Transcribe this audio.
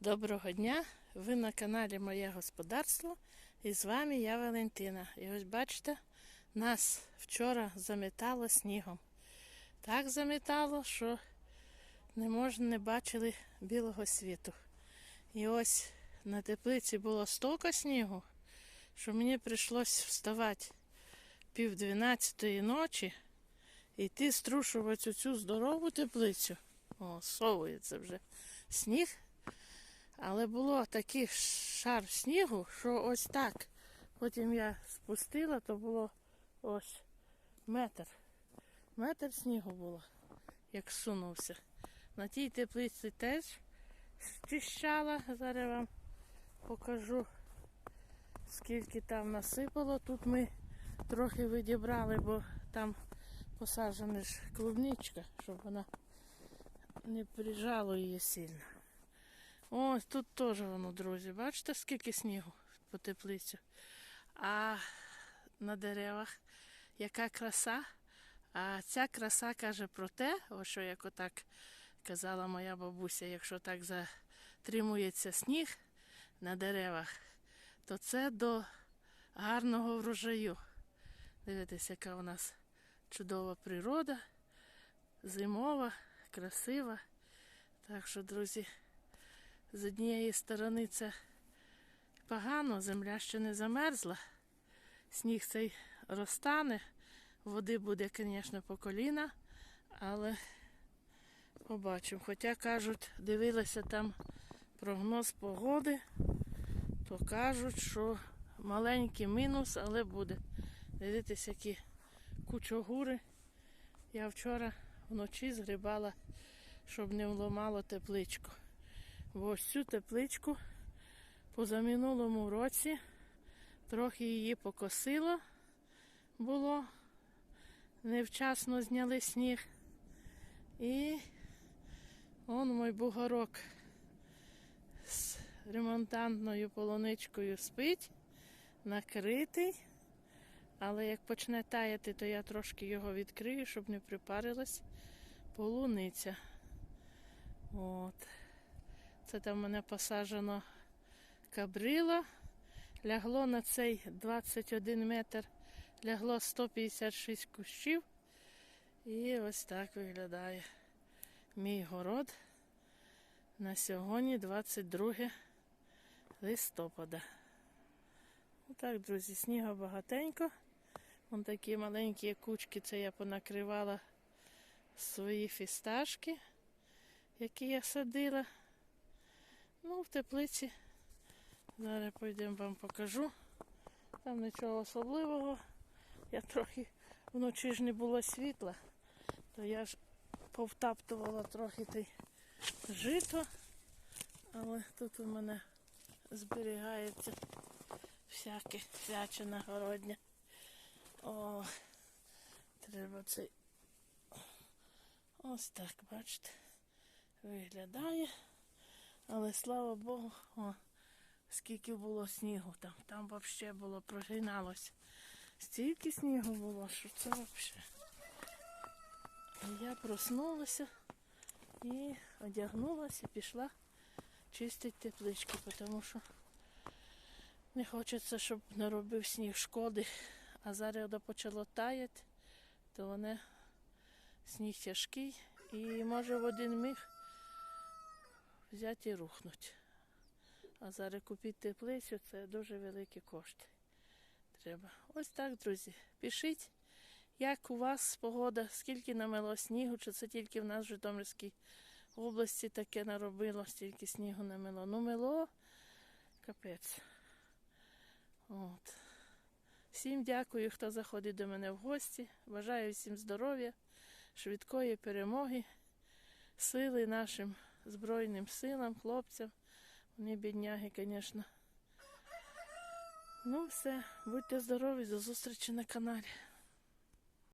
Доброго дня! Ви на каналі Моє Господарство і з вами я Валентина. І ось бачите, нас вчора заметало снігом. Так заметало, що не можна не бачили білого світу. І ось на теплиці було стільки снігу, що мені прийшлось вставати пів дванадцятої ночі і йти струшувати цю здорову теплицю. О, совується вже сніг. Але було такий шар снігу, що ось так. Потім я спустила, то було ось метр. Метр снігу було, як сунувся. На тій теплиці теж щищала. Зараз вам покажу, скільки там насипало. Тут ми трохи відібрали, бо там посаджена ж клубничка, щоб вона не прижало її сильно. Ось тут теж воно, друзі. Бачите, скільки снігу по теплицю. А на деревах яка краса. А ця краса каже про те, ось що як отак казала моя бабуся, якщо так затримується сніг на деревах, то це до гарного врожаю. Дивіться, яка у нас чудова природа, зимова, красива. Так що, друзі. З однієї сторони це погано, земля ще не замерзла. Сніг цей розтане, води буде, звісно, по коліна, але побачимо. Хоча кажуть, дивилися там прогноз погоди, то кажуть, що маленький мінус, але буде. Дивіться, які кучогури. Я вчора вночі згрібала, щоб не вломало тепличку. Бо ось цю тепличку позаминулому році трохи її покосило було, невчасно зняли сніг. І он мой бугорок з ремонтантною полоничкою спить, накритий. Але як почне таяти, то я трошки його відкрию, щоб не припарилась полуниця. От. Це там в мене посаджено кабрило. Лягло на цей 21 метр, лягло 156 кущів. І ось так виглядає мій город на сьогодні 22 листопада. Отак, друзі, снігу багатенько. Вон такі маленькі кучки, це я понакривала свої фісташки, які я садила. Ну, в теплиці. Зараз пойдемо вам покажу. Там нічого особливого. Я трохи вночі ж не було світла, то я ж повтаптувала трохи той жито, але тут у мене зберігається всяке всячина городня. О, треба цей ось так, бачите, виглядає. Але слава Богу, о, скільки було снігу там. Там взагалі було прогиналося. Стільки снігу було, що це взагалі. Я проснулася і одягнулася пішла чистити тепличку, тому що не хочеться, щоб не робив сніг шкоди. А зараз почало таяти, то вони сніг тяжкий і може в один міг взяти і рухнуть. А зараз купити теплицю це дуже великі кошти. Треба. Ось так, друзі. Пишіть, як у вас погода, скільки намело снігу, чи це тільки в нас в Житомирській області таке наробило, стільки снігу намело. Ну, мело капець. От. Всім дякую, хто заходить до мене в гості. Бажаю всім здоров'я, швидкої перемоги, сили нашим Збройним силам, хлопцям. Вони бідняги, звісно. Ну, все, будьте здорові, до зустрічі на каналі.